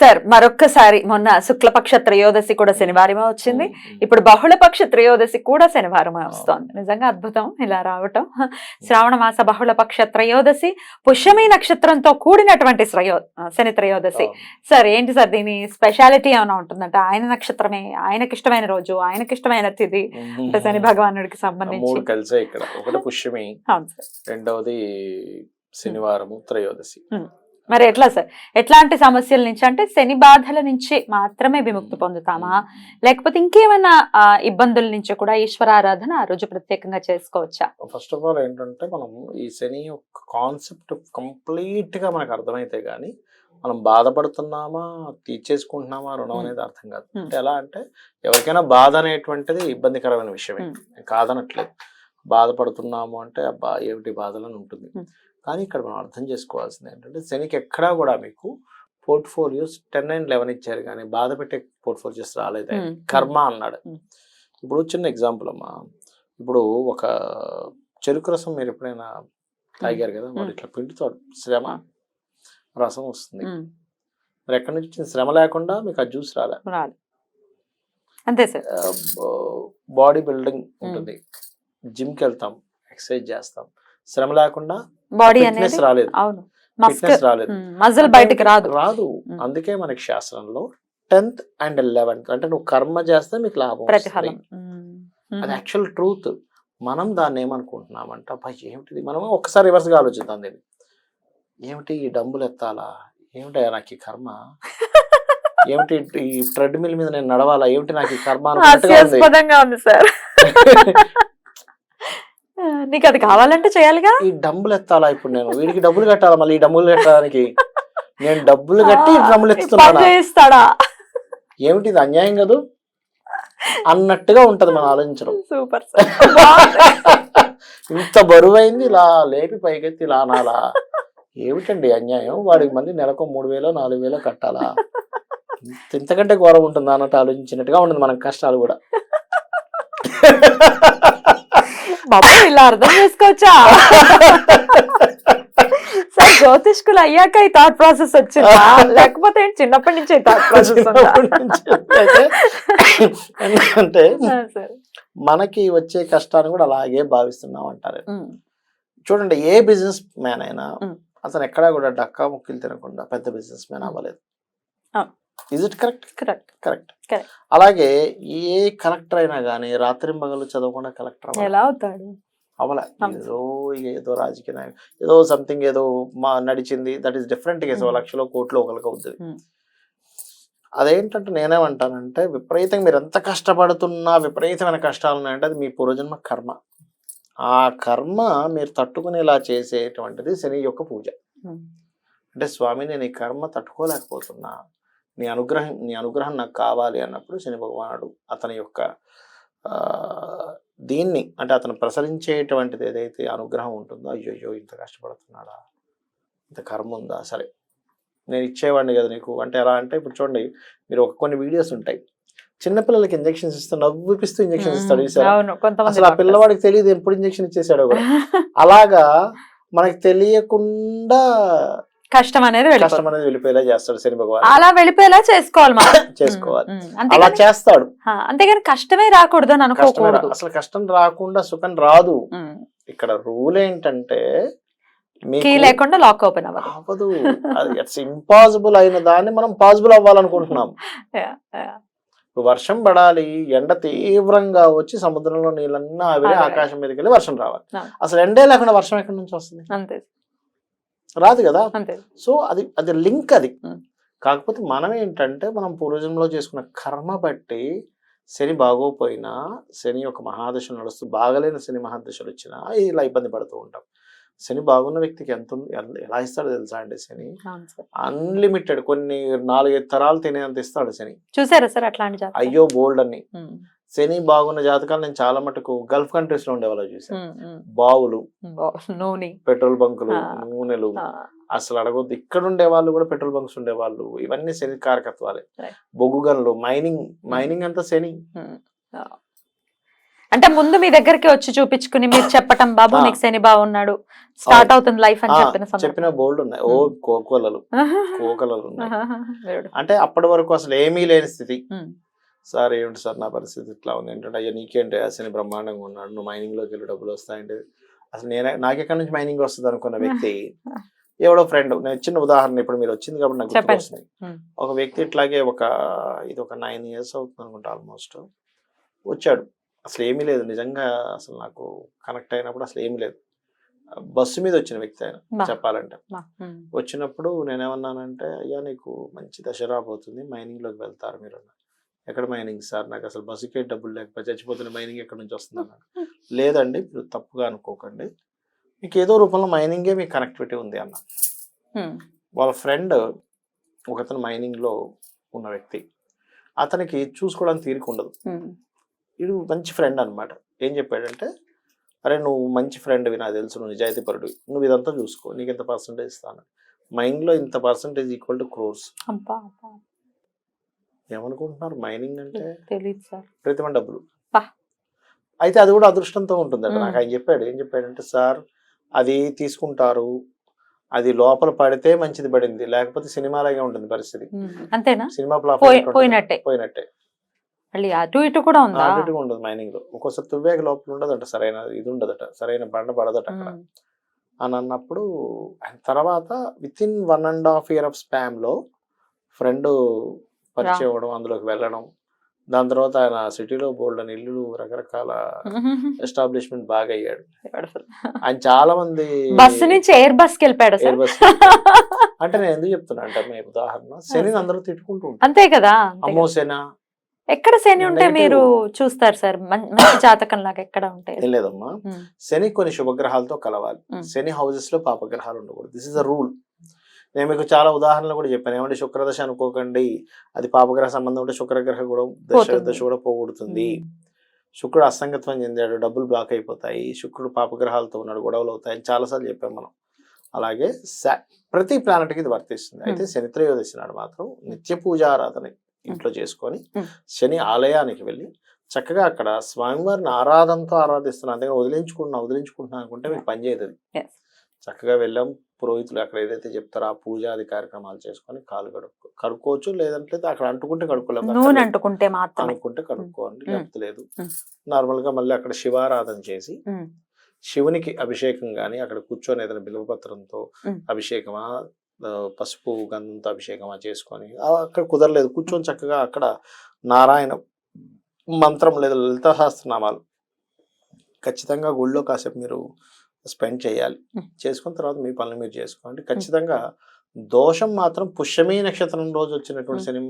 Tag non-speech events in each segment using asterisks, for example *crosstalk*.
Sir మరొక్కసారి మొన్న శుక్లపక్ష త్రయోదశి కూడా శనివారమే వచ్చింది. ఇప్పుడు బహుళపక్ష త్రయోదశి కూడా శనివారమే వస్తోంది. నిజంగా అద్భుతం ఇలా రావటం. శ్రావణ మాస బహుళపక్ష త్రయోదశి పుష్యమి నక్షత్రంతో కూడినటువంటి శ్రయో శని త్రయోదశి. సార్ ఏంటి సార్ దీని స్పెషాలిటీ ఏమైనా ఉంటుందంటే? ఆయన నక్షత్రమే ఆయనకి ఇష్టమైన రోజు ఆయనకి ఇష్టమైన తిథి అంటే శని భగవానుడికి సంబంధించి. మూడు కలిసే ఇక్కడ. ఒకటి పుష్యమి అవును సార్. రెండవది శనివారము త్రయోదశి. మరి ఎట్లా సార్? ఎట్లాంటి సమస్యల నుంచి అంటే శని బాధల నుంచి మాత్రమే విముక్తి పొందుతామా? లేకపోతే ఇంకేమైనా ఇబ్బందుల నుంచి కూడా ఈశ్వరారాధన ఆ రోజు ప్రత్యేకంగా చేసుకోవచ్చా? ఫస్ట్ ఆఫ్ ఆల్ ఏంటంటే మనం ఈ శని యొక్క కాన్సెప్ట్ కంప్లీట్గా మనకు అర్థమైతే గానీ మనం బాధపడుతున్నామా తీర్చేసుకుంటున్నామా రుణం అనేది అర్థం కాదు. అంటే ఎలా అంటే ఎవరికైనా బాధ అనేటువంటిది ఇబ్బందికరమైన విషయమే. కాదనట్లేదు. బాధపడుతున్నాము అంటే అబ్బా ఏమిటి బాధలని ఉంటుంది. కానీ ఇక్కడ మనం అర్థం చేసుకోవాల్సింది ఏంటంటే శనికి ఎక్కడా కూడా మీకు పోర్ట్ఫోలియోస్ టెన్ అండ్ లెవెన్ ఇచ్చారు కానీ బాధ పెట్టే పోర్ట్ఫోలియోస్ రాలేదు. కర్మ అన్నాడు. ఇప్పుడు చిన్న ఎగ్జాంపుల్ అమ్మా. ఇప్పుడు ఒక చెరుకు రసం మీరు ఎప్పుడైనా తాగారు కదా? మరి. ఇట్లా పిండితో శ్రమ రసం వస్తుంది. మరి ఎక్కడి నుంచి శ్రమ లేకుండా మీకు ఆ జ్యూస్ రాలే. అంతే సార్. బాడీ బిల్డింగ్ ఉంటుంది. జిమ్కి వెళ్తాం ఎక్సర్సైజ్ చేస్తాం. శ్రమ లేకుండా బాడీ అనేది రాలేదు. అవును. మస్క్ ఫిట్నెస్ రాలేదు. మజిల్ బయటికి రాదు. రాదు. అందుకే మనకి శాస్త్రంలో టెన్త్ అండ్ లెవెన్త్ అంటే నువ్వు కర్మ చేస్తే మీకు లాభం అది యాక్చువల్ ట్రూత్ మనం దాన్ని ఏమనుకుంటున్నామంటే అబ్బా ఏమిటిది? మనం ఒక్కసారి రివర్స్గా ఆలోచిద్దాం దీన్ని. ఏమిటి ఈ డబ్బులు ఎత్తాలా? ఏమిటి నాకు ఈ కర్మ? *laughs* ఏమిటి ఈ ట్రెడ్మిల్ మీద నేను నడవాలా? ఏమిటి నాకు ఈ కర్మ? ఉంది. *laughs* నీకు అది కావాలంటే చేయాలిగా? ఈ డబ్బులు ఎత్తాలా ఇప్పుడు నేను? వీడికి డబ్బులు కట్టాలా మళ్ళీ? ఈ డబ్బులు కట్టడానికి? నేను డబ్బులు కట్టి డబ్బులు చేయిస్తాడా ఏమిటి ఇది అన్యాయం కాదు? అన్నట్టుగా ఉంటది మనం ఆలోచించడం. సూపర్ *laughs* ఇంత బరువైంది ఇలా లేపి పైకెత్తి ఇలా అనాలా? ఏమిటండి అన్యాయం? వాడికి మళ్ళీ నెలకు మూడు వేలో నాలుగు వేలో కట్టాలా? ఇంత- ఇంతకంటే ఘోరం ఉంటుందా? అన్నట్టు ఆలోచించినట్టుగా ఉంటుంది మనకు కష్టాలు కూడా. బాబు ఇలా అర్థం చేసుకోవచ్చా? సార్ జ్యోతిష్కులు అయ్యాక ఈ థాట్ ప్రాసెస్ వచ్చిందా? లేకపోతే చిన్నప్పటి నుంచి థాట్ ప్రాసెస్ సార్. మనకి వచ్చే కష్టాన్ని కూడా అలాగే భావిస్తున్నాం అంటారు. చూడండి ఏ బిజినెస్ మ్యాన్ అయినా. అతను ఎక్కడా కూడా డక్కా ముక్కిలు తినకుండా పెద్ద బిజినెస్ మ్యాన్ అవ్వలేదు. Is it correct correct correct. అలాగే ఏ కలెక్టర్ అయినా కానీ రాత్రి మగలు చదవకుండా కలెక్టర్ ఎలా అవుతాడు? అవును. ఏదో ఏదో రాజకీయ నాయకుడు ఏదో సంథింగ్ ఏదో మా నడిచింది that is different case Hmm. లక్షలో కోట్లు ఒకరికి అవుతుంది Hmm. అదేంటంటే నేనేమంటానంటే విపరీతంగా మీరు ఎంత కష్టపడుతున్నా విపరీతమైన కష్టాలు ఉన్నాయంటే అది మీ పూర్వజన్మ కర్మ. ఆ కర్మ మీరు తట్టుకునేలా చేసేటువంటిది శని యొక్క పూజ. ఉమ్, అంటే స్వామి నేను ఈ కర్మ తట్టుకోలేకపోతున్నా. నీ అనుగ్రహం నీ అనుగ్రహం నాకు కావాలి అన్నప్పుడు శని భగవానుడు అతని యొక్క దీన్ని అంటే అతను ప్రసరించేటువంటిది ఏదైతే అనుగ్రహం ఉంటుందో అయ్యో ఇంత కష్టపడుతున్నాడా ఇంత కర్మ ఉందా? సరే నేను ఇచ్చేవాడిని కదా నీకు. అంటే ఎలా అంటే ఇప్పుడు చూడండి మీరు ఒక కొన్ని వీడియోస్ ఉంటాయి. చిన్నపిల్లలకి ఇంజెక్షన్స్ ఇస్తూ నవ్విపిస్తూ ఇంజెక్షన్స్ ఇస్తాడు అసలు ఆ. పిల్లవాడికి తెలియదు ఎప్పుడు ఇంజెక్షన్ ఇచ్చేసాడో కూడా. *laughs* అలాగా మనకి తెలియకుండా కష్టం అనేది కష్టం అనేది వెళ్ళిపోయేలా చేస్తాడు శని భగవాన్. అలా వెళ్ళిపోయేలా చేసుకోవాలి మనం. *coughs* చేసుకోవాలి. అలా చేస్తాడు. అంతేగాని కష్టమే రాకూడదు అని అనుకోకూడదు. అసలు కష్టం రాకుండా సుఖం రాదు. ఇక్కడ రూల్ ఏంటంటే కీ లేకుండా లాక్ ఓపెన్ అవ్వదు. ఇట్స్ ఇంపాసిబుల్ అయిన దాన్ని మనం పాసిబుల్ అవ్వాలనుకుంటున్నాం. *laughs* వర్షం పడాలి ఎండ తీవ్రంగా వచ్చి సముద్రంలో నీళ్ళన్నా ఆవిరి. ఆకాశం మీదకి వెళ్ళి వర్షం రావాలి. అసలు ఎండే లేకుండా వర్షం ఎక్కడి నుంచి వస్తుంది? అంతే. రాదు కదా? సో అది అది లింక్ అది. కాకపోతే మనం ఏంటంటే మనం పూర్వజన్మలో చేసుకున్న కర్మ బట్టి శని బాగోపోయినా శని యొక్క మహాదశ నడుస్తూ బాగలేని శని మహాదశలు వచ్చినా ఇలా ఇబ్బంది పడుతూ ఉంటాం. శని బాగున్న వ్యక్తికి ఎంత ఎలా- ఇస్తాడో తెలుసా అండి శని? అన్లిమిటెడ్ కొన్ని నాలుగైదు తరాలు తినేంత ఇస్తాడు శని. చూసారా సార్ అట్లాంటి? అయ్యో బోల్డ్ అని శని బాగున్న జాతకాలు నేను చాలా మటుకు గల్ఫ్ కంట్రీస్లో ఉండేవాళ్ళు చూసాను. బావులు నూనె పెట్రోల్ బంకులు. నూనెలు అసలు అడగొద్దు ఇక్కడ ఉండే వాళ్ళు కూడా పెట్రోల్ బంక్స్ ఉండేవాళ్ళు ఇవన్నీ శని కారకత్వాలే. బొగ్గు గనులు మైనింగ్ మైనింగ్ అంతా శని. అంటే ముందు మీ దగ్గరికి వచ్చి చూపించుకుని మీరు చెప్పటం బాబు. నీకు శని బాగున్నాడు స్టార్ట్ అవుతుంది లైఫ్ అని చెప్పిన. చెప్పిన బోల్డ్ ఉన్నాయి ఓ. కోకోలలు *laughs* కోకలలు. అంటే అప్పటి వరకు అసలు ఏమీ లేని స్థితి సార్ ఏమిటి సార్ నా పరిస్థితి ఇట్లా ఉంది. ఏంటంటే అయ్యా నీకేంటి? అసలు బ్రహ్మాండంగా ఉన్నాడు. నువ్వు మైనింగ్లోకి వెళ్ళి డబ్బులు వస్తాయంటే అసలు నేనే నాకెక్కడి నుంచి మైనింగ్ వస్తుంది అనుకున్న వ్యక్తి *laughs* ఎవడో ఫ్రెండ్ నేను చిన్న ఉదాహరణ ఇప్పుడు మీరు వచ్చింది కాబట్టి నాకు. గుర్తుకొస్తుంది. ఒక వ్యక్తి ఇట్లాగే ఒక ఇది ఒక నైన్ ఇయర్స్ అవుతుంది అనుకుంటా ఆల్మోస్ట్ వచ్చాడు. అసలు ఏమీ లేదు. నిజంగా అసలు నాకు కనెక్ట్ అయినప్పుడు అసలు ఏమీ లేదు. బస్సు మీద వచ్చిన వ్యక్తి ఆయన. చెప్పాలంటే. వచ్చినప్పుడు నేనేమన్నానంటే అయ్యా నీకు మంచి దశ రాబోతుంది. మైనింగ్లోకి వెళ్తారు మీరు అన్నారు. ఎక్కడ మైనింగ్ సార్? నాకు అసలు బస్సుకే డబ్బులు లేకపోతే చచ్చిపోతున్న మైనింగ్ ఎక్కడి నుంచి వస్తుంది అన్నాడు. లేదండి మీరు తప్పుగా అనుకోకండి. మీకు ఏదో రూపంలో మైనింగే మీకు కనెక్టివిటీ ఉంది అన్న. వాళ్ళ ఫ్రెండ్ ఒకతను మైనింగ్లో ఉన్న వ్యక్తి. అతనికి చూసుకోవడానికి తీరిక ఉండదు. వీడు మంచి ఫ్రెండ్ అన్నమాట. ఏం చెప్పాడంటే అరే నువ్వు మంచి ఫ్రెండ్వి నాకు తెలుసు నువ్వు నిజాయితీపరుడు నువ్వు ఇదంతా చూసుకో నీకు ఇంత పర్సంటేజ్ ఇస్తాను మైండ్లో ఇంత పర్సంటేజ్ ఈక్వల్ టు క్రోర్స్. ఏమనుకుంటున్నారు? మైనింగ్ అంటే తెలీదు సార్. ప్రతిమ డబ్బులు. అయితే అది కూడా అదృష్టంతో ఉంటుందట. నాకు ఆయన చెప్పాడు. ఏం చెప్పాడంటే సార్ అది తీసుకుంటారు. అది లోపల పడితే మంచిది పడింది. లేకపోతే సినిమాలాగే ఉంటుంది పరిస్థితి. అంతేనా? Cinema flop. పోయినట్టే. పోయినట్టే. మళ్ళీ అటు ఇటు కూడా ఉందా? ఉండదు మైనింగ్లో. ఒక్కోసారి తువ్వేక లోపల ఉండదట. సరైన ఇది ఉండదట. సరైన బండ పడదట అక్కడ. అని అన్నప్పుడు తర్వాత with in one and half year of స్పామ్లో friend పరిచయం అవ్వడం అందులోకి వెళ్ళడం. దాని తర్వాత ఆయన సిటీలో బోల్డ్ అని ఇల్లు రకరకాల *laughs* ఎస్టాబ్లిష్మెంట్ బాగా అయ్యాడు. ఆయన చాలా మంది బస్సు నుంచి ఎయిర్ బస్ వెళ్ళిపోయాడు Air bus అంటే నేను ఎందుకు చెప్తున్నా అంటే మీ ఉదాహరణ శని అందరూ తిట్టుకుంటూ అంతే కదా అమ్మో. శన. ఎక్కడ శని ఉంటే. మీరు చూస్తారు సార్ మంచి జాతకం లాగా ఎక్కడ ఉంటాయి ఏం లేదమ్మా. శని కొన్ని శుభగ్రహాలతో కలవాలి. శని హౌసెస్లో పాపగ్రహాలు ఉండకూడదు. దిస్ ఇస్ అ రూల్ నేను మీకు చాలా ఉదాహరణలు కూడా చెప్పాను ఏమంటే శుక్రదశ అనుకోకండి అది పాపగ్రహ సంబంధం ఉంటే శుక్రగ్రహ కూడా దశ. దశ కూడా పోగొడుతుంది శుక్రుడు అసంగత్వం చెందాడు డబ్బులు బ్లాక్ అయిపోతాయి శుక్రుడు పాపగ్రహాలతో ఉన్నాడు గొడవలు అవుతాయి అని చాలాసార్లు చెప్పాం మనం అలాగే ప్రతి planet కి ఇది వర్తిస్తుంది అయితే శని త్రయోదశి నాడు మాత్రం నిత్య పూజారాధన ఇంట్లో చేసుకొని. శని ఆలయానికి వెళ్ళి చక్కగా అక్కడ స్వామివారిని ఆరాధనతో ఆరాధిస్తున్నా అంతే వదిలించుకుంటున్నా వదిలించుకుంటున్నా అనుకుంటే మీకు పని చేయదు అది. Yes. చక్కగా వెళ్ళాం. పురోహితులు అక్కడ ఏదైతే చెప్తారో ఆ పూజాది కార్యక్రమాలు చేసుకొని కాలు కడుక్కో కడుక్కోవచ్చు. లేదంటే అక్కడ అంటుకుంటే కడుక్కోలేము అంటుకుంటే మాత్రమే. అనుకుంటే కడుక్కోండి. లేకపోతే లేదు. నార్మల్గా మళ్ళీ అక్కడ శివారాధన చేసి శివునికి అభిషేకం గాని అక్కడ కూర్చొని ఏదైనా బిల్వపత్రంతో. అభిషేకమా పసుపు గంధంతో అభిషేకమా చేసుకొని అక్కడ కుదరలేదు. కూర్చొని చక్కగా అక్కడ నారాయణ మంత్రం లేదా లలిత సహస్రనామాలు ఖచ్చితంగా గుళ్ళో కాసేపు మీరు స్పెండ్ చేయాలి. చేసుకున్న తర్వాత మీ పనులు మీరు చేసుకోండి. ఖచ్చితంగా దోషం మాత్రం పుష్యమీ నక్షత్రం రోజు వచ్చినటువంటి. శని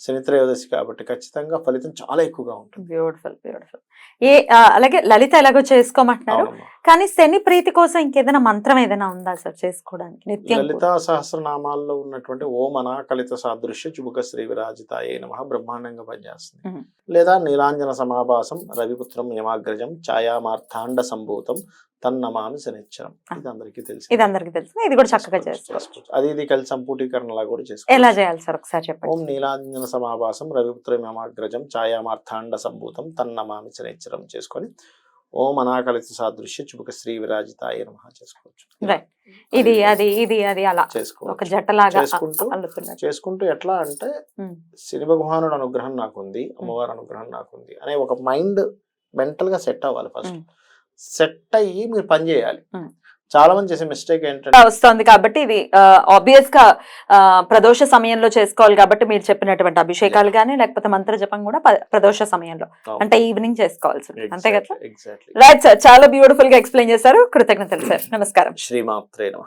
శని త్రయోదశి కాబట్టి ఖచ్చితంగా ఫలితం చాలా ఎక్కువగా ఉంటుంది. Beautiful beautiful. ఏ అలాగే లలిత ఎలాగో చేసుకోమంటున్నారు. కానీ శని ప్రీతి కోసం ఇంకేదైనా మంత్రం ఏదైనా ఉందా సార్ చేసుకోవడానికి? నిత్యం లలితా సహస్రనామాల్లో ఉన్నటువంటి ఓం అనాకలిత సాదృశ్య చుబుక శ్రీ విరాజితాయ నమ బ్రహ్మాండంగా పనిచేస్తుంది. లేదా నీలాంజన సమాభాసం రవిపుత్రం యమాగ్రజం ఛాయామార్థాండ సంభూతం తన్నమామి శనిచ్చరం ఇది అందరికీ తెలిసి ఇది అందరికి తెలుసు ఇది కూడా చక్కగా చేసుకోవచ్చు అది ఇది కలిసి సంపుటీకరణలా కూడా ఎలా చేసుకోవచ్చు చేయాలి సార్ ఒకసారి చెప్పండి? ఓం నీలాంజన సమాభాసం రవిపుత్రం యమాగ్రజం ఛాయామార్థాండ సంభూతం తన్నమామి శనిచ్చరం చేసుకొని ఓం అనాకలిత సాదృశ్య చుబుక శ్రీ విరాజితాయ నమ చేసుకోవచ్చు. ఇది అది ఇది అది అలా. ఒక జట్టలాగా చేసుకుంటూ చేసుకుంటూ ఎట్లా అంటే. శని భగవానుడు అనుగ్రహం నాకుంది అమ్మవారి అనుగ్రహం నాకుంది అనే ఒక మైండ్ మెంటల్గా సెట్ అవ్వాలి ఫస్ట్. సెట్ అయ్యి మీరు పని చేయాలి. చాలా మంది చేసే మిస్టేక్ ఏంటంటే వస్తుంది కాబట్టి ఇది ఆబ్వియస్గా ఆ, ప్రదోష సమయంలో చేసుకోవాలి కాబట్టి మీరు చెప్పినటువంటి అభిషేకాలు కానీ లేకపోతే మంత్ర జపం కూడా ప్రదోష సమయంలో. అంటే ఈవినింగ్ చేసుకోవాల్సి అంతే కదా? రైట్ సార్ చాలా బ్యూటిఫుల్గా ఎక్స్ప్లెయిన్ చేశారు. కృతజ్ఞతలు సార్ నమస్కారం. శ్రీమాత్రే నమ.